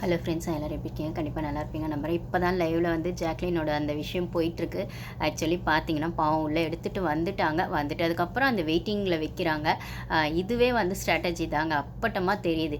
Hello friends எல்லோரும் எப்படி இருக்கீங்க? கண்டிப்பாக நல்லா இருப்பீங்க நம்புறேன். இப்போ தான் லைவில் வந்து ஜாக்லினோட அந்த விஷயம் போயிட்டுருக்கு. ஆக்சுவலி பார்த்தீங்கன்னா பாவம் உள்ளே எடுத்துகிட்டு வந்துட்டாங்க. வந்துட்டு அதுக்கப்புறம் அந்த வெயிட்டிங்கில் வைக்கிறாங்க. இதுவே வந்து ஸ்ட்ராட்டஜி தாங்க. அப்பட்டமாக தெரியுது.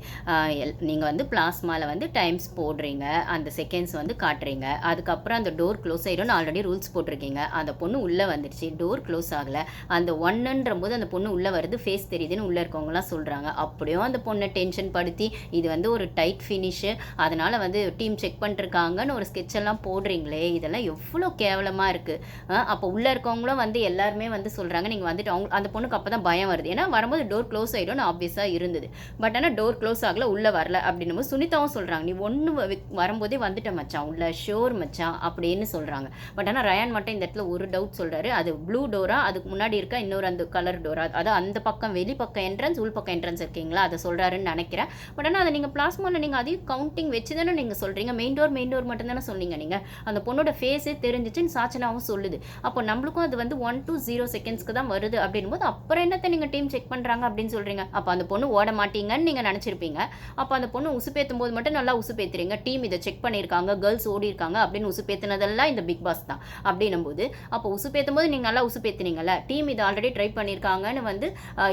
நீங்கள் வந்து பிளாஸ்மாவில் வந்து டைம்ஸ் போடுறீங்க. அந்த செகண்ட்ஸ் வந்து காட்டுறீங்க. அதுக்கப்புறம் அந்த டோர் க்ளோஸ் ஆகிடும்னு ஆல்ரெடி ரூல்ஸ் போட்டிருக்கீங்க. அந்த பொண்ணு உள்ளே வந்துடுச்சு. டோர் க்ளோஸ் ஆகலை. அந்த ஒன்னுன்ற போது அந்த பொண்ணு உள்ளே வருது. ஃபேஸ் தெரியுதுன்னு உள்ளே இருக்கவங்களாம் சொல்கிறாங்க அப்படியும் அந்த பொண்ணை டென்ஷன் படுத்தி இது வந்து ஒரு டைட் ஃபினிஷு அதனால் வந்து டீம் செக் பண்ணிருக்காங்கன்னு ஒரு ஸ்கெட்செல்லாம் எல்லாம் போடுறீங்களே இதெல்லாம் எவ்வளோ கேவலமாக இருக்குது அப்போ உள்ளே இருக்கவங்களும் வந்து எல்லாருமே வந்து சொல்கிறாங்க நீங்கள் வந்துட்டு அவங்க அந்த பொண்ணுக்கு அப்போ தான் பயம் வருது. ஏன்னா வரும்போது டோர் க்ளோஸ் ஆகிடும்னு ஆப்வியஸாக இருந்தது. பட் ஆனால் டோர் க்ளோஸ் ஆகல உள்ளே வரல அப்படின்னும் போது சுனிதாவும் சொல்கிறாங்க நீ ஒன்று வரும்போதே வந்துட்ட மச்சான் உள்ள ஷோர் மச்சான் அப்படின்னு சொல்கிறாங்க பட் ஆனால் ரயான் மட்டும் இந்த இடத்துல ஒரு டவுட் சொல்கிறாரு அது ப்ளூ டோரா அதுக்கு முன்னாடி இருக்க இன்னொரு அந்த கலர் டோரா அது அந்த பக்கம் வெளி பக்கம் என்ட்ரன்ஸ் உள் பக்கம் என்ட்ரன்ஸ் இருக்கீங்களா? அதை சொல்கிறாருன்னு நினைக்கிறேன். பட் ஆனால் அதை நீங்கள் பிளாஸ்மாவில் நீங்கள் அதையும் கவுண்ட் கவுண்டிங் வச்சு தானே நீங்கள் சொல்கிறீங்க மெயின் டோர் மெயின் டோர் மட்டும் தானே சொன்னீங்க நீங்கள் அந்த பொண்ணோட ஃபேஸே தெரிஞ்சிச்சுன்னு சாச்சனாவும் சொல்லுது. அப்போ நம்மளுக்கும் அது வந்து ஒன் டூ ஜீரோ செகண்ட்ஸ்க்கு தான் வருது அப்படின்னும் போது அப்புறம் என்னத்தை நீங்கள் டீம் செக் பண்ணுறாங்க அப்படின்னு சொல்கிறீங்க அப்போ அந்த பொண்ணு ஓட மாட்டீங்கன்னு நீங்கள் நினச்சிருப்பீங்க. அப்போ அந்த பொண்ணு உசுப்பேற்றும் போது மட்டும் நல்லா உசுப்பேத்துறீங்க. டீம் இதை செக் பண்ணியிருக்காங்க. கேர்ள்ஸ் ஓடி இருக்காங்க அப்படின்னு உசுப்பேத்துனதெல்லாம் இந்த பிக் பாஸ் தான் அப்படின்னும் போது அப்போ உசுப்பேற்றும் போது நீங்கள் நல்லா உசுப்பேத்துனீங்கல்ல? டீம் இதை ஆல்ரெடி ட்ரை பண்ணியிருக்காங்கன்னு வந்து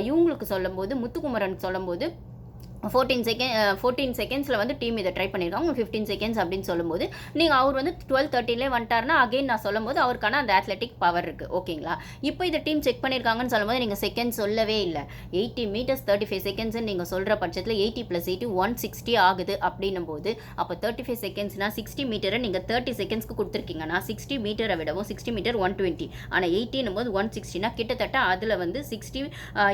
இவங்களுக்கு சொல்லும்போது முத்துக்குமரன் சொல்லும்போது ஃபோர்டீன் செகண்ட் ஃபோர்டீன் செகண்ட்ஸில் வந்து டீம் இதை ட்ரை பண்ணியிருக்காங்க ஃபிஃப்டீன் செகண்ட்ஸ் அப்படின்னு சொல்லும்போது நீங்கள் அவர் வந்து டுவெல் தேர்ட்டிலே வந்துட்டார்னா அகைன் நான் சொல்லும்போது அவருக்கான அந்த அத்லெட்டிக் பவர் இருக்குது ஓகேங்களா இப்போ இதை டீம் செக் பண்ணியிருக்காங்கன்னு சொல்லும்போது நீங்கள் செகண்ட் சொல்லவே இல்லை. எயிட்டி மீட்டர்ஸ் தேர்ட்டி ஃபைவ் செகண்ட்ஸ்னு நீங்கள் சொல்கிற பட்சத்தில் eighty plus eighty one sixty ஆகுது அப்படின்னும் போது அப்போ தேர்ட்டி ஃபைவ் செகண்ட்ஸ்னால் சிக்ஸ்டி மீட்டரை நீங்கள் தேர்ட்டி செகண்ட்ஸ்க்கு கொடுத்துருக்கீங்கன்னா சிக்ஸ்டி மீட்டரை விடவும் சிக்ஸ்டி மீட்டர் ஒன் டுவெண்ட்டி ஆனால் எயிட்டினும் போது ஒன் சிக்ஸ்டினா கிட்டத்தட்ட அதில் வந்து சிக்ஸ்டி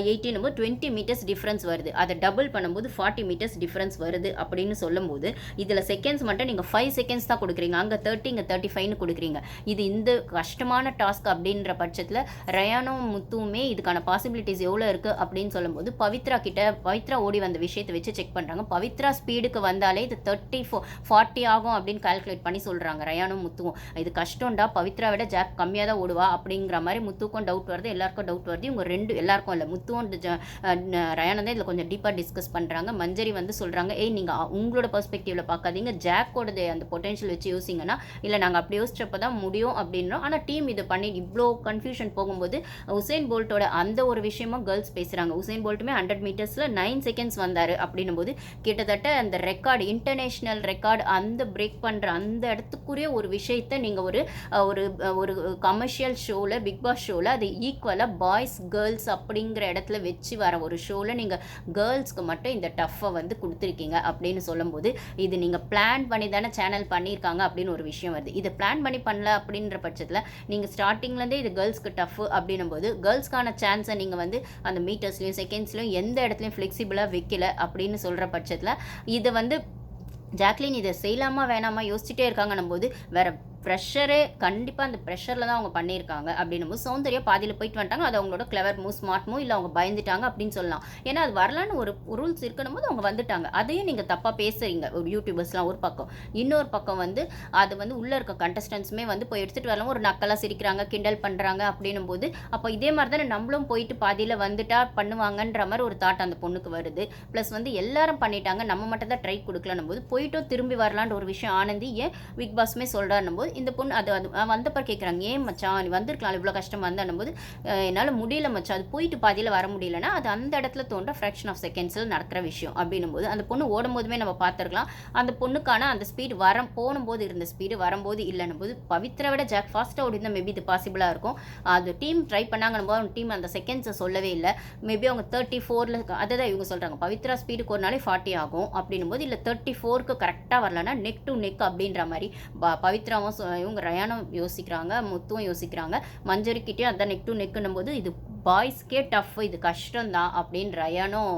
எயிட்டினும் போது டுவெண்ட்டி மீட்டர்ஸ் டிஃப்ரென்ஸ் வருது. அதை டபுள் பண்ணும்போது ஃபார்ட்டி மீட்டர்ஸ் டிஃப்ரென்ஸ் வருது அப்படின்னு சொல்லும்போது இதில் செகண்ட்ஸ் மட்டும் நீங்கள் ஃபைவ் செகண்ட்ஸ் தான் கொடுக்குறீங்க. அங்கே தேர்ட்டி இங்கே தேர்ட்டி ஃபைவ்னு கொடுக்குறீங்க. இது இந்த கஷ்டமான டாஸ்க் அப்படின்ற பட்சத்தில் ரயானும் முத்துவுமே இதுக்கான பாசிபிலிட்டிஸ் எவ்வளோ இருக்குது அப்படின்னு சொல்லும்போது பவித்ரா கிட்ட பவித்ரா ஓடி வந்த விஷயத்தை வச்சு செக் பண்ணுறாங்க பவித்ரா ஸ்பீடுக்கு வந்தாலே இது தேர்ட்டி ஃபோ ஃபார்ட்டி ஆகும் அப்படின்னு கால்குலேட் பண்ணி சொல்கிறாங்க ரயானும் முத்துவும். இது கஷ்டம்டா பவித்ரா விட ஜாக் கம்மியாக தான் ஓடுவா அப்படிங்கிற மாதிரி முத்துக்கும் டவுட் வருது எல்லாருக்கும் டவுட் வருது. இவங்க ரெண்டு எல்லாருக்கும் இல்லை முத்துவும் ரயானம் தான் இதில் கொஞ்சம் டீப்பாக டிஸ்கஸ் பண்ணுறாங்க மஞ்சரி வந்து சொல்கிறாங்க ஏய் நீங்கள் உங்களோட பெர்ஸ்பெக்டிவில் பார்க்காதீங்க. ஜாக்கோடது அந்த பொட்டன்ஷியல் வச்சு யோசிங்கன்னா இல்லை நாங்கள் அப்படி யோசிச்சப்போ தான் முடியும் அப்படின்றோம். ஆனால் டீம் இது பண்ணி இவ்வளோ கன்ஃபியூஷன் போகும்போது உசேன் போல்ட்டோட அந்த ஒரு விஷயமும் கேர்ள்ஸ் பேசுகிறாங்க உசேன் போல்ட்டுமே ஹண்ட்ரட் மீட்டர்ஸில் நைன் செகண்ட்ஸ் வந்தார் அப்படின்னும் போது கிட்டத்தட்ட அந்த ரெக்கார்டு இன்டர்நேஷ்னல் ரெக்கார்டு அந்த பிரேக் பண்ணுற அந்த இடத்துக்குரிய ஒரு விஷயத்தை நீங்கள் ஒரு ஒரு ஒரு கமர்ஷியல் ஷோவில் பிக் பாஸ் ஷோவில் அது ஈக்குவலாக பாய்ஸ் கேர்ள்ஸ் அப்படிங்கிற இடத்துல வச்சு வர ஒரு ஷோவில் நீங்கள் கேர்ள்ஸ்க்கு மட்டும் இந்த டஃப்பை வந்து கொடுத்துருக்கீங்க அப்படின்னு சொல்லும்போது இது நீங்கள் பிளான் பண்ணி தானே சேனல் பண்ணியிருக்காங்க அப்படின்னு ஒரு விஷயம் வருது. இதை பிளான் பண்ணி பண்ணல அப்படின்ற பட்சத்தில் நீங்கள் ஸ்டார்டிங்லேருந்தே இது கேர்ள்ஸ்க்கு டஃப் அப்படின்னும் போது கேர்ள்ஸ்க்கான சான்ஸை நீங்கள் வந்து அந்த மீட்டர்ஸ்லையும் செகண்ட்ஸ்லையும் எந்த இடத்துலையும் ஃப்ளெக்சிபிளாக வைக்கல அப்படின்னு சொல்கிற பட்சத்தில் இதை வந்து ஜாக்லின் இதை செய்யலாமா வேணாமா யோசிச்சுட்டே இருக்காங்கன்னும் போது வேறு ப்ரெஷரே கண்டிப்பாக அந்த ப்ரெஷரில் தான் அவங்க பண்ணியிருக்காங்க அப்படின்னும் போது சௌந்தர்யா பாதியில் போயிட்டு வந்துட்டாங்க. அது அவங்களோட கிளவர் மூவ் ஸ்மார்ட் மூவ் இல்லை அவங்க பயந்துட்டாங்க அப்படின்னு சொல்லலாம். ஏன்னா அது வரலான்னு ஒரு ரூல்ஸ் இருக்கணும் போது அவங்க வந்துட்டாங்க. அதையும் நீங்கள் தப்பாக பேசுகிறீங்க ஒரு யூடியூபர்ஸ்லாம் ஒரு பக்கம். இன்னொரு பக்கம் வந்து அது வந்து உள்ளே இருக்க கண்டஸ்டன்ஸுமே வந்து போய் எடுத்துகிட்டு வரலாம். ஒரு நக்கலாக சிரிக்கிறாங்க கிண்டல் பண்ணுறாங்க அப்படின்னும் போது அப்போ இதே மாதிரி தானே நம்மளும் போயிட்டு பாதியில் வந்துட்டா பண்ணுவாங்கன்ற மாதிரி ஒரு தாட் அந்த பொண்ணுக்கு வருது. ப்ளஸ் வந்து எல்லாரும் பண்ணிட்டாங்க. நம்ம மட்டும் தான் ட்ரை கொடுக்கலன்னும் போது போயிட்டும் திரும்பி வரலான்ற ஒரு விஷயம் ஆனந்தி ஏன் பிக் பாஸ்மே சொல்கிறாருன்னும் போது இந்த பொண்ணு அது அது அஹ் வந்தப்ப கேட்குறாங்க ஏன் மச்சான் நீ வந்திருக்கலாம் இவ்வளோ கஷ்டமாக இருந்தான்னும் போது என்னால் முடியல மச்சான் அது போயிட்டு பாதியில் வர முடியலன்னா அது அந்த இடத்துல தோன்ற ஃப்ராக்ஷன் ஆஃப் செகண்ட்ஸில் நடக்கிற விஷயம். அப்படின்னும் போது அந்த பொண்ணு ஓடும் போதுமே நம்ம பார்த்துருக்கலாம். அந்த பொண்ணுக்கான அந்த ஸ்பீடு வர போகும்போது இருந்த ஸ்பீடு வரும்போது இல்லைன்னும் போது பவித்ரா விட ஜாக் ஃபாஸ்ட்டாக ஓடிந்தால் மேபி இது பாசிபிளாக இருக்கும். அது டீம் ட்ரை பண்ணாங்கன்னு போது அவங்க டீம் அந்த செகண்ட்ஸை சொல்லவே இல்லை. மேபி அவங்க தேர்ட்டி ஃபோரில் அதை தான் இவங்க சொல்கிறாங்க பவித்ரா ஸ்பீடுக்கு ஒரு நாளே ஃபார்ட்டி ஆகும். அப்படின்னும் போது இல்லை தேர்ட்டி ஃபோருக்கு கரெக்டாக வரலன்னா நெக் டு நெக் அப்படின்ற மாதிரி ப- பவித்ராவும் இவங்க ரயானம் யோசிக்கிறாங்க முத்துவும் யோசிக்கிறாங்க. மஞ்சரிக்கிட்டே அதான் நெக் டு நெக்குன்னும் போது இது பாய்ஸ்க்கே டஃப் இது கஷ்டம்தான் அப்படின்னு ரயானும்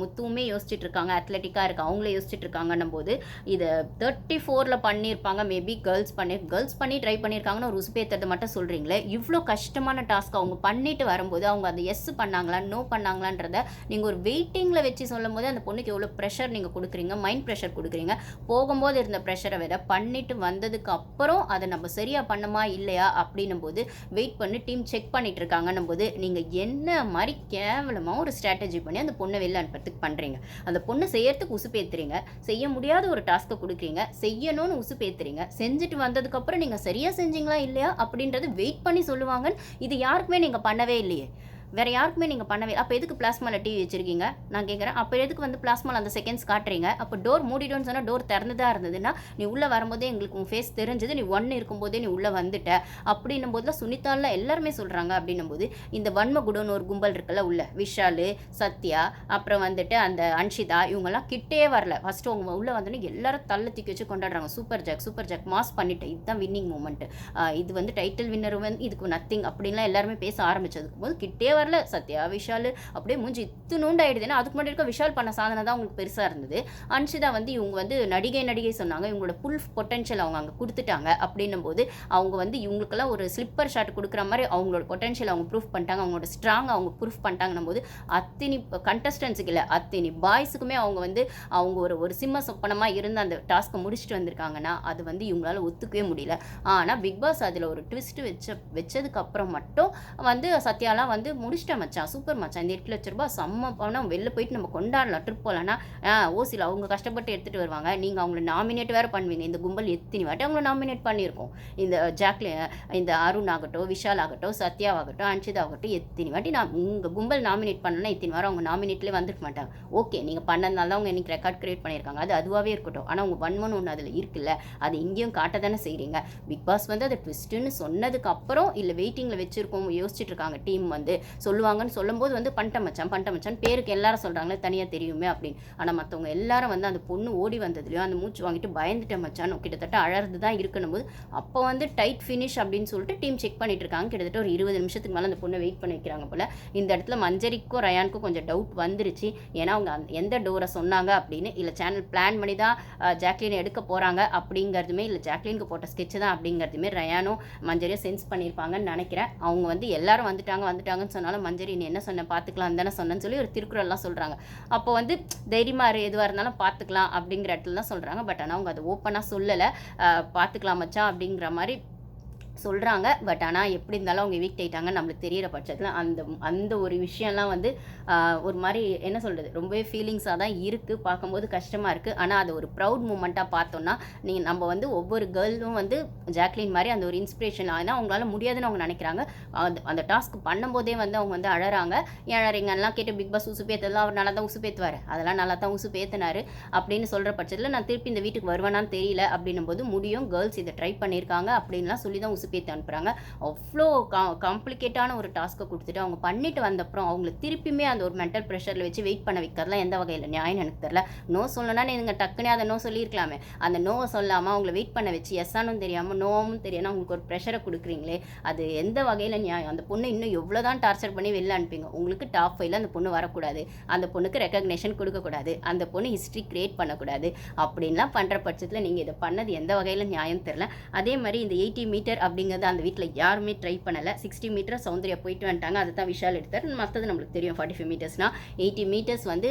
முத்துவுமே யோசிச்சுட்டு இருக்காங்க அத்லெட்டிக்காக இருக்கு அவங்களே யோசிச்சுட்டு இருக்காங்கன்னும் போது இதை தேர்ட்டி ஃபோரில் பண்ணியிருப்பாங்க. மேபி கேர்ள்ஸ் பண்ணி கேர்ள்ஸ் பண்ணி ட்ரை பண்ணியிருக்காங்கன்னு ஒரு உசுப்பேத்துறது மட்டும் சொல்கிறீங்களே இவ்வளோ கஷ்டமான டாஸ்க் அவங்க பண்ணிட்டு வரும்போது அவங்க அந்த எஸ் பண்ணாங்களா நோ பண்ணாங்களான்றத நீங்கள் ஒரு வெயிட்டிங்கில் வச்சு சொல்லும் போது அந்த பொண்ணுக்கு எவ்வளோ ப்ரெஷர் நீங்கள் கொடுக்குறீங்க மைண்ட் ப்ரெஷர் கொடுக்குறீங்க. போகும்போது இருந்த ப்ரெஷரை விட பண்ணிட்டு வந்ததுக்கு அப்புறம் அதை நம்ம சரியாக பண்ணுமா இல்லையா அப்படின்னும் போது வெயிட் பண்ணி டீம் செக் பண்ணிட்டு இருக்காங்க இருக்காங்கன்னும் போது நீங்கள் என்ன மாதிரி கேவலமாக ஒரு ஸ்ட்ராட்டஜி பண்ணி அந்த பொண்ணை வெளில அனுப்புறதுக்கு பண்ணுறீங்க அந்த பொண்ணை செய்யறதுக்கு உசுப்பேத்துறீங்க. செய்ய முடியாத ஒரு டாஸ்க்கை கொடுக்குறீங்க. செய்யணும்னு உசுப்பேத்துறீங்க. செஞ்சுட்டு வந்ததுக்கப்புறம் நீங்கள் சரியாக செஞ்சீங்களா இல்லையா அப்படின்றது வெயிட் பண்ணி சொல்லுவாங்கன்னு இது யாருக்குமே நீங்கள் பண்ணவே இல்லையே. வேறு யாருக்குமே நீங்கள் பண்ணவே அப்போ எதுக்கு பிளாஸ்மாவில் டிவி வச்சுருக்கீங்க? நான் கேட்குறேன் அப்போ எதுக்கு வந்து பிளாஸ்மாவில் அந்த செகண்ட்ஸ் காட்டுறீங்க? அப்போ டோர் மூடிட்டோன்னு சொன்னால் டோர் திறந்துதான் இருந்ததுன்னா நீ உள்ளே வரும்போதே எங்களுக்கு உன் ஃபேஸ் தெரிஞ்சது. நீ ஒன்று இருக்கும்போதே நீ உள்ளே வந்துட்ட. அப்படின்னும் போதுலாம் சுனிதாவில் எல்லாருமே சொல்கிறாங்க அப்படின்னும் போது இந்த வன்ம குடோன்னு ஒரு கும்பல் இருக்குல்ல உள்ள விஷாலு சத்யா அப்புறம் வந்துட்டு அந்த அன்ஷிதா இவங்கெல்லாம் கிட்டே வரல. ஃபஸ்ட்டு அவங்க உள்ளே வந்தோன்னே எல்லாரும் தள்ள தூக்கி வச்சு கொண்டாடுறாங்க. Super jack super jack mass பண்ணிட்டேன். இதுதான் வின்னிங் மூமெண்ட் இது வந்து டைட்டில் வின்னர் வந்து இதுக்கு நத்திங் அப்படின்லாம் எல்லாருமே பேச ஆரம்பிச்சதுக்கு போது கிட்டே வரல சத்யா விஷால் அப்படியே மூஞ்சி இத்துணுண்டு ஆயிடுது ஏன்னா அதுக்கு முன்னாடி இருக்க விஷால் பண்ண சாதனை தான் அவங்களுக்கு பெருசாக இருந்தது. அன்ஷிதா வந்து இவங்க வந்து நடிகை நடிகை சொன்னாங்க. இவங்களோட ஃபுல் பொட்டன்ஷியல் அவங்க அங்கே கொடுத்துட்டாங்க. அப்படின்னும் போது அவங்க வந்து இவங்களுக்கெல்லாம் ஒரு ஸ்லிப்பர் ஷாட் கொடுக்குற மாதிரி அவங்களோட பொட்டன்ஷியல் அவங்க ப்ரூஃப் பண்ணிட்டாங்க. அவங்களோட ஸ்ட்ராங் அவங்க ப்ரூஃப் பண்ணிட்டாங்கன்னும் போது அத்தினி கண்டஸ்டன்ஸுக்கு இல்லை அத்தினி பாய்ஸுக்குமே அவங்க வந்து அவங்க ஒரு ஒரு சிம்ம சொப்பனமாக இருந்து அந்த டாஸ்க்கை முடிச்சுட்டு வந்திருக்காங்கன்னா அது வந்து இவங்களால ஒத்துக்கவே முடியல. ஆனால் பிக் பாஸ் அதில் ஒரு ட்விஸ்ட் வச்ச வச்சதுக்கு அப்புறம் மட்டும் வந்து சத்யாலாம் வந்து முடிச்சிட்டேன் மச்சான். சூப்பர் மச்சான். இந்த எட்டு லட்ச ரூபாய் செம்ம பணம். வெளில போயிட்டு நம்ம கொண்டாடலாம். ட்ரிப் போகலான்னா ஓசியில் அவங்க கஷ்டப்பட்டு எடுத்துகிட்டு வருவாங்க. நீங்கள் அவங்கள நாமினேட் வேறு பண்ணுவீங்க. இந்த கும்பல் எத்தனை வாட்டி அவங்கள நாமினேட் பண்ணியிருக்கோம். இந்த ஜாக்லி இந்த அருண் ஆகட்டும் விஷால் ஆகட்டும் சத்யாவாகட்டும் அன்ஷிதா ஆகட்டும் எத்தனை வாட்டி நான் உங்கள் கும்பல் நாமினேட் பண்ணலாம் இத்தனை வாரம் அவங்க நாமினேட்லேயே வந்துருக்க மாட்டாங்க. ஓகே நீங்கள் பண்ணதுனால தான் அவங்க இன்றைக்கி ரெக்கார்ட் கிரியேட் பண்ணியிருக்காங்க. அது அதுவாகவே இருக்கட்டும். ஆனால் உங்கள் வன்மன் ஒன்று அதில் இருக்குல்ல. அது இங்கேயும் காட்ட தானே செய்கிறீங்க பிக் பாஸ் வந்து அதை ட்விஸ்ட்டுன்னு சொன்னதுக்கு அப்புறம் இல்லை வெயிட்டிங்கில் வச்சுருக்கோம் யோசிச்சுட்டு இருக்காங்க. டீம் வந்து சொல்லுவாங்கன்னு சொல்லும்போது வந்து பண்ட மச்சான் பண்ட மச்சான் பேருக்கு எல்லாரும் சொல்கிறாங்களே தனியாக தெரியுமே அப்படின்னு. ஆனால் மற்றவங்க எல்லாரும் வந்து அந்த பொண்ணு ஓடி வந்ததுலையும் அந்த மூச்சு வாங்கிட்டு பயந்துட்ட மச்சான் கிட்டத்தட்ட அழறது தான் இருக்கணும் போது அப்போ வந்து டைட் ஃபினிஷ் அப்படின்னு சொல்லிட்டு டீம் செக் பண்ணிட்டு இருக்காங்க. கிட்டத்தட்ட ஒரு இருபது நிமிஷத்துக்கு மேலே அந்த பொண்ணை வெயிட் பண்ணி வைக்கிறாங்க போல். இந்த இடத்துல மஞ்சரிக்கும் ரயானுக்கும் கொஞ்சம் டவுட் வந்துருச்சு. ஏன்னா அவங்க அந்த எந்த டோரை சொன்னாங்க அப்படின்னு இல்லை சேனல் பிளான் பண்ணி தான் ஜாக்லின் எடுக்க போகிறாங்க அப்படிங்கிறதுமே இல்லை ஜாக்லினுக்கு போட்ட ஸ்கெட்ச் தான் அப்படிங்கிறதுமே ரயானும் மஞ்சரியும் சென்ஸ் பண்ணியிருப்பாங்கன்னு நினைக்கிறேன். அவங்க வந்து எல்லாரும் வந்துட்டாங்க வந்துட்டாங்கன்னு சொன்னாலும் மஞ்சரி நீ என்ன சொன்ன? பார்த்துக்கலாம் தானே சொன்னேன்னு சொல்லி ஒரு திருக்குறள்லாம் சொல்கிறாங்க அப்போ வந்து தைரியமாக இரு எதுவாக இருந்தாலும் பார்த்துக்கலாம் அப்படிங்கிற இடத்துல தான் சொல்கிறாங்க பட் ஆனால் அவங்க அதை ஓப்பனாக சொல்லலை. பார்த்துக்கலாம் மச்சான் அப்படிங்கிற மாதிரி சொல்கிறாங்க பட் ஆனால் எப்படி இருந்தாலும் அவங்க வீக் ஆகிட்டாங்க நம்மளுக்கு தெரியிற பட்சத்தில் அந்த அந்த ஒரு விஷயம்லாம் வந்து ஒரு மாதிரி என்ன சொல்கிறது ரொம்பவே ஃபீலிங்ஸாக தான் இருக்குது பார்க்கும்போது கஷ்டமாக இருக்குது ஆனால் அது ஒரு ப்ரௌட் மூமெண்ட்டாக பார்த்தோன்னா நீங்கள் நம்ம வந்து ஒவ்வொரு கேர்ளும் வந்து ஜாக்லின் மாதிரி அந்த ஒரு இன்ஸ்பிரேஷன் ஆனால் அவங்களால முடியாதுன்னு அவங்க நினைக்கிறாங்க. அந்த அந்த டாஸ்க் பண்ணும்போதே வந்து அவங்க வந்து அழகிறாங்க ஏன் கேட்டு பிக் பாஸ் உசு அவர் நல்லா தான் உசு பேத்துவார் அதெல்லாம் நல்லா தான் உசு அப்படின்னு சொல்கிற பட்சத்தில் நான் திருப்பி இந்த வீட்டுக்கு வருவேனான்னு தெரியல. அப்படின்னும் போது முடியும். கேர்ள்ஸ் இதை ட்ரை பண்ணியிருக்காங்க. அப்படின்லாம் சொல்லி தான் உசு பேத்து அனுப்புகிறாங்க அவ்வளோ கா காம்ப்ளிகேட்டான ஒரு டாஸ்க்கை கொடுத்துட்டு அவங்க பண்ணிட்டு வந்தப்புறம் அவங்கள திருப்பியுமே அந்த ஒரு மென்டல் ப்ரெஷரில் வச்சு வெயிட் பண்ண வைக்கிறதுலாம் எந்த வகையில்? நியாயம் எனக்கு தெரில நோ சொல்லணும்னா நீங்கள் டக்குனே அதை நோ சொல்லியிருக்கலாமே. அந்த நோவை சொல்லாமல் அவங்கள வெயிட் பண்ண வச்சு எஸ்ஸானும் தெரியாமல் நோவும் தெரியாமல் அவங்களுக்கு ஒரு ப்ரெஷரை கொடுக்குறீங்களே அது எந்த வகையில் நியாயம்? அந்த பொண்ணு இன்னும் எவ்வளோ தான் டார்ச்சர் பண்ணி வெளில அனுப்பிங்க உங்களுக்கு டாப் ஃபைவ்ல அந்த பொண்ணு வரக்கூடாது. அந்த பொண்ணுக்கு ரெக்கக்னேஷன் கொடுக்கக்கூடாது. அந்த பொண்ணு ஹிஸ்ட்ரி கிரியேட் பண்ணக்கூடாது. அப்படின்லாம் பண்ணுற பட்சத்தில் நீங்கள் இதை பண்ணது எந்த வகையில் நியாயம் தெரில அதே மாதிரி இந்த எயிட்டி மீட்டர் அப்படிங்கிறது அந்த வீட்டில் யாருமே ட்ரை பண்ணலை. சிக்ஸ்டி மீட்டர் சௌந்தர்யா போயிட்டு வந்துட்டாங்க. அதை தான் விஷால் எடுத்தார். மற்றது நம்மளுக்கு தெரியும் ஃபார்ட்டி ஃபைவ் மீட்டர்ஸ்னால் எயிட்டி மீட்டர்ஸ் வந்து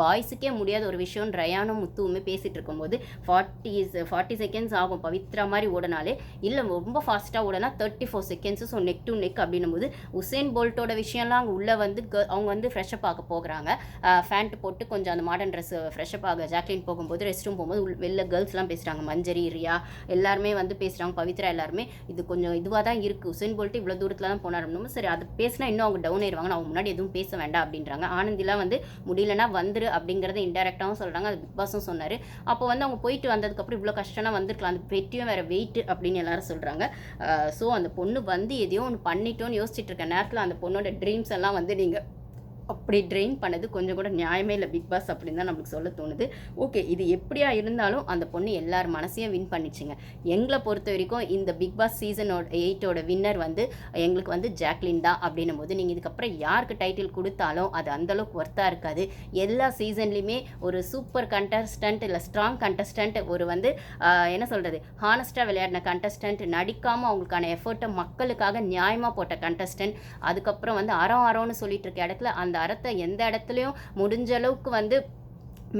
பாய்ஸுக்கே முடியாத ஒரு விஷயம் ரயானும் முத்துவுமே பேசிகிட்டு இருக்கும்போது ஃபார்ட்டி ஃபார்ட்டி செகண்ட்ஸ் ஆகும். பவித்ரா மாதிரி ஓடனாலே இல்லை ரொம்ப ஃபாஸ்ட்டாக ஓடனா thirty four seconds so neck to neck அப்படின்னும் போது உசேன் போல்ட்டோட விஷயம்லாம் அங்கே உள்ளே வந்து அவங்க வந்து ஃப்ரெஷ்அப் ஆக போகிறாங்க. ஃபேண்ட் போட்டு கொஞ்சம் அந்த மாடர்ன் ட்ரெஸ் ஃப்ரெஷ்அப் ஆக ஜாக்லின் போகும்போது ரெஸ்ட் ரூம் போகும்போது வெளில கேர்ள்ஸ்லாம் பேசுகிறாங்க மஞ்சரி ரியா எல்லாருமே வந்து பேசுகிறாங்க பவித்ரா எல்லாருமே இது கொஞ்சம் இதுவாக தான் இருக்குது உசேன் போல்ட்டு இவ்வளோ தூரத்தில் தான் போனார் அப்படின்னும் சரி அது பேசினா இன்னும் அவங்க டவுன் ஆயிடுவாங்க அவங்க முன்னாடி எதுவும் பேச வேண்டாம் அப்படின்றாங்க. ஆனந்திலாம் வந்து முடியலன்னா வந்துரு அப்படிங்கிறத இன்டெரக்டாகவும் சொல்கிறாங்க அது பிக் பாஸும் சொன்னார். அப்போ வந்து அவங்க போயிட்டு வந்ததுக்கப்புறம் இவ்வளோ கஷ்டம்னா வந்திருக்கலாம். அந்த பெட்டியும் வேறு வெயிட் அப்படின்னு எல்லாரும் சொல்கிறாங்க ஸோ அந்த பொண்ணு வந்து எதையோ ஒன்று பண்ணிட்டோன்னு யோசிச்சுட்டு இருக்க நேரத்தில் அந்த பொண்ணோட ட்ரீம்ஸ் எல்லாம் வந்து நீங்கள் அப்படி ட்ரெயின் பண்ணது கொஞ்சம் கூட நியாயமே இல்லை. பிக் பாஸ் அப்படின்னு தான் நம்மளுக்கு சொல்ல தோணுது. ஓகே இது எப்படியா இருந்தாலும் அந்த பொண்ணு எல்லார் மனசையும் வின் பண்ணிச்சுங்க. எங்களை பொறுத்த வரைக்கும் இந்த பிக் பாஸ் சீசனோட எயிட்டோட வின்னர் வந்து எங்களுக்கு வந்து ஜாக்லின் தான் அப்படின்னும் போது நீங்கள் இதுக்கப்புறம் யாருக்கு டைட்டில் கொடுத்தாலும் அது அந்தளவுக்கு ஒர்த்தாக இருக்காது. எல்லா சீசன்லேயுமே ஒரு சூப்பர் கண்டஸ்டன்ட் இல்லை ஸ்ட்ராங் கண்டஸ்டன்ட் ஒரு வந்து என்ன சொல்கிறது ஹானஸ்ட்டாக விளையாடின கண்டஸ்டன்ட் நடிக்காமல் அவங்களுக்கான எஃபர்ட்டை மக்களுக்காக நியாயமாக போட்ட கண்டஸ்டன்ட் அதுக்கப்புறம் வந்து அறம் அறம்னு சொல்லிட்டு இருக்க இடத்துல அந்த அறத்தை எந்த இடத்துலையும் முடிஞ்ச அளவுக்கு வந்து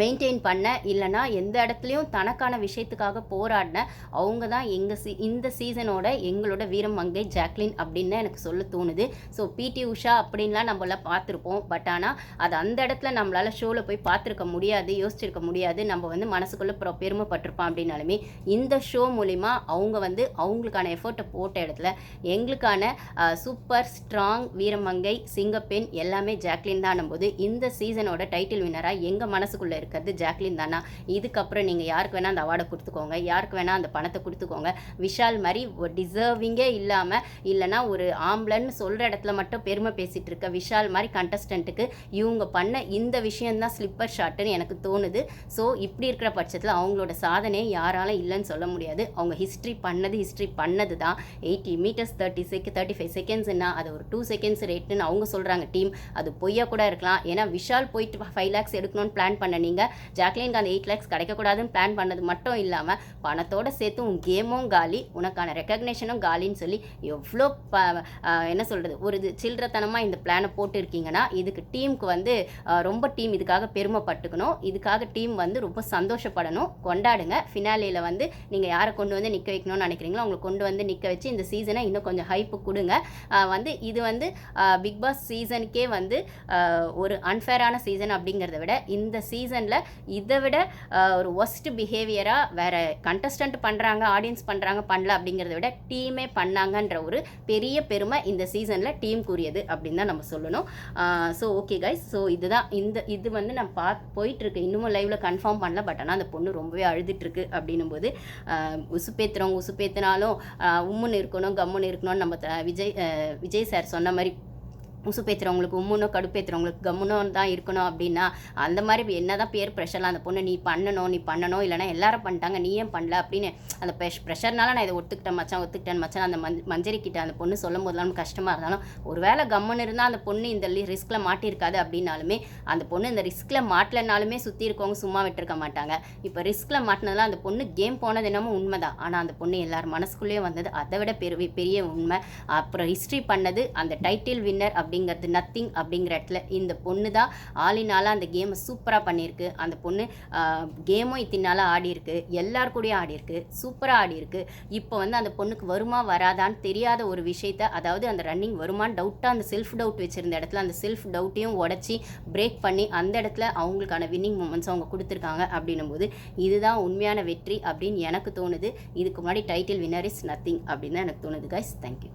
மெயின்டைன் பண்ண இல்லைனா எந்த இடத்துலையும் தனக்கான விஷயத்துக்காக போராடின அவங்க தான் எங்கள் சீ இந்த சீசனோட எங்களோட வீரம் மங்கை ஜாக்லின் அப்படின்னு எனக்கு சொல்ல தோணுது. ஸோ பிடி உஷா அப்படின்லாம் நம்மளாம் பார்த்துருப்போம். பட் ஆனால் அது அந்த இடத்துல நம்மளால் ஷோவில் போய் பார்த்துருக்க முடியாது யோசிச்சிருக்க முடியாது. நம்ம வந்து மனசுக்குள்ளே ப்ரோ பெருமைப்பட்டிருப்போம் அப்படின்னாலுமே இந்த ஷோ மூலிமா அவங்க வந்து அவங்களுக்கான எஃபர்ட்டை போட்ட இடத்துல எங்களுக்கான சூப்பர் ஸ்ட்ராங் வீரமங்கை சிங்கப்பெண் எல்லாமே ஜாக்லின் தான் போது இந்த சீசனோட டைட்டில் வின்னராக எங்கள் மனசுக்குள்ளே இருக்கிறது ஜாக்லின் தானா? இதுக்கப்புறம் நீங்கள் யாருக்கு வேணால் அந்த அவார்டை கொடுத்துக்கோங்க யாருக்கு வேணால் அந்த பணத்தை கொடுத்துக்கோங்க. விஷால் மாதிரி டிசர்விங்கே இல்லாமல் இல்லைனா ஒரு ஆம்பளன்னு சொல்கிற இடத்துல மட்டும் பெருமை பேசிகிட்டு இருக்க விஷால் மாதிரி கண்டஸ்டண்ட்டுக்கு இவங்க பண்ண இந்த விஷயந்தான் ஸ்லிப்பர் ஷாட்டுன்னு எனக்கு தோணுது. ஸோ இப்படி இருக்கிற பட்சத்தில் அவங்களோட சாதனையை யாராலும் இல்லைன்னு சொல்ல முடியாது. அவங்க ஹிஸ்ட்ரி பண்ணது ஹிஸ்ட்ரி பண்ணது தான் eighty metres thirty sec thirty five செகண்ட்ஸ்னா அது ஒரு டூ செகண்ட்ஸ் ரேட்டுன்னு அவங்க சொல்கிறாங்க டீம் அது பொய்யா கூட இருக்கலாம். ஏன்னா விஷால் போயிட்டு ஃபைவ் லேக்ஸ் எடுக்கணும்னு பிளான் பண்ண நீங்கள் ஜாக்லினுக்கு அந்த எயிட் லேக்ஸ் கிடைக்கக்கூடாதுன்னு பிளான் பண்ணது மட்டும் இல்லாமல் பணத்தோடு சேர்த்து உன் கேமும் காலி உனக்கான ரெக்கக்னேஷனும் காலின்னு சொல்லி எவ்வளோ ப என்ன சொல்கிறது ஒரு இது சில்லறத்தனமாக இந்த பிளானை போட்டுருக்கீங்கன்னா இதுக்கு டீமுக்கு வந்து ரொம்ப டீம் இதுக்காக பெருமைப்பட்டுக்கணும். இதுக்காக டீம் வந்து ரொம்ப சந்தோஷப்படணும். கொண்டாடுங்க. ஃபினாலியில் வந்து நீங்கள் யாரை கொண்டு வந்து நிற்க வைக்கணும்னு நினைக்கிறீங்களோ அவங்களை கொண்டு வந்து நிற்க வச்சு இந்த சீசனை இன்னும் கொஞ்சம் ஹைப்பு கொடுங்க. வந்து இது வந்து பிக் பாஸ் சீசனுக்கே வந்து ஒரு அன்ஃபேரான சீசன் அப்படிங்கிறத விட இந்த சீசன் சீசனில் இதை விட ஒரு ஒஸ்ட் பிஹேவியராக வேறு கண்டஸ்டன்ட் பண்ணுறாங்க ஆடியன்ஸ் பண்ணுறாங்க பண்ணல அப்படிங்கிறத விட டீமே பண்ணாங்கன்ற ஒரு பெரிய பெருமை இந்த சீசனில் டீம் கூறியது அப்படின்னு தான் நம்ம சொல்லணும். ஸோ ஓகே கைஸ் ஸோ இதுதான். இந்த இது வந்து நான் பா போயிட்டுருக்கு. இன்னமும் லைவில் கன்ஃபார்ம் பண்ணல. பட் ஆனால் அந்த பொண்ணு ரொம்பவே அழுதுட்டுருக்கு அப்படின்னும் போது உசுப்பேத்துறவங்க உசுப்பேத்தினாலும் உம்முன்னு இருக்கணும் கம்முன்னு இருக்கணும்னு நம்ம விஜய் விஜய் சார் சொன்ன மாதிரி உசுப்பேத்துறவங்களுக்கு உம்முனோ கடுப்பேத்துறவங்களுக்கு கம்முனோ தான் இருக்கணும் அப்படின்னா அந்த மாதிரி என்ன தான் பேர் ப்ரெஷர்லாம் அந்த பொண்ணு நீ பண்ணணும் நீ பண்ணணும் இல்லைனா எல்லாரும் பண்ணிட்டாங்க நீ ஏன் பண்ணல? அப்படின்னு அந்த ப்ரெஷ் ப்ரெஷர்னால நான் இதை ஒத்துக்கிட்டேன் மச்சான் ஒத்துக்கிட்டேன் மச்சான் அந்த மஞ் மஞ்சரி கிட்ட அந்த பொண்ணு சொல்லும் போதெல்லாம் நமக்கு கஷ்டமாக இருந்தாலும் ஒரு வேளை கம்முன்னு இருந்தால் அந்த பொண்ணு இந்த ரிஸ்கில் மாட்டியிருக்காது அப்படின்னாலுமே அந்த பொண்ணு இந்த ரிஸ்கில் மாட்டலனாலுமே சுற்றி இருக்கவங்க சும்மா விட்டுருக்க மாட்டாங்க. இப்போ ரிஸ்கில் மாட்டினதுலாம் அந்த பொண்ணு கேம் போனது என்னமோ உண்மை தான் ஆனால் அந்த பொண்ணு எல்லார் மனசுக்குள்ளேயே வந்தது அதை விட பெரிய பெரிய உண்மை. அப்புறம் ஹிஸ்ட்ரி பண்ணது அந்த டைட்டில் வின்னர் அப்படி அப்படிங்கிறது நத்திங் அப்படிங்கிற இடத்துல இந்த பொண்ணு தான் ஆளினால அந்த கேமை சூப்பராக பண்ணியிருக்கு. அந்த பொண்ணு கேமும் இத்தினால ஆடி இருக்கு எல்லார் கூடயும் ஆடி இருக்கு சூப்பராக ஆடி இருக்கு இப்போ வந்து அந்த பொண்ணுக்கு வருமா வராதான்னு தெரியாத ஒரு விஷயத்த அதாவது அந்த ரன்னிங் வருமானு டவுட்டாக அந்த செல்ஃப் டவுட் வச்சுருந்த இடத்துல அந்த செல்ஃப் டவுட்டையும் உடச்சி பிரேக் பண்ணி அந்த இடத்துல அவங்களுக்கான வின்னிங் மூமெண்ட்ஸ் அவங்க கொடுத்துருக்காங்க அப்படின்னும் போது இதுதான் உண்மையான வெற்றி அப்படின்னு எனக்கு தோணுது. இதுக்கு முன்னாடி டைட்டில் வினர் இஸ் நத்திங் அப்படின்னு தான் எனக்கு தோணுது கைஸ் தேங்க்யூ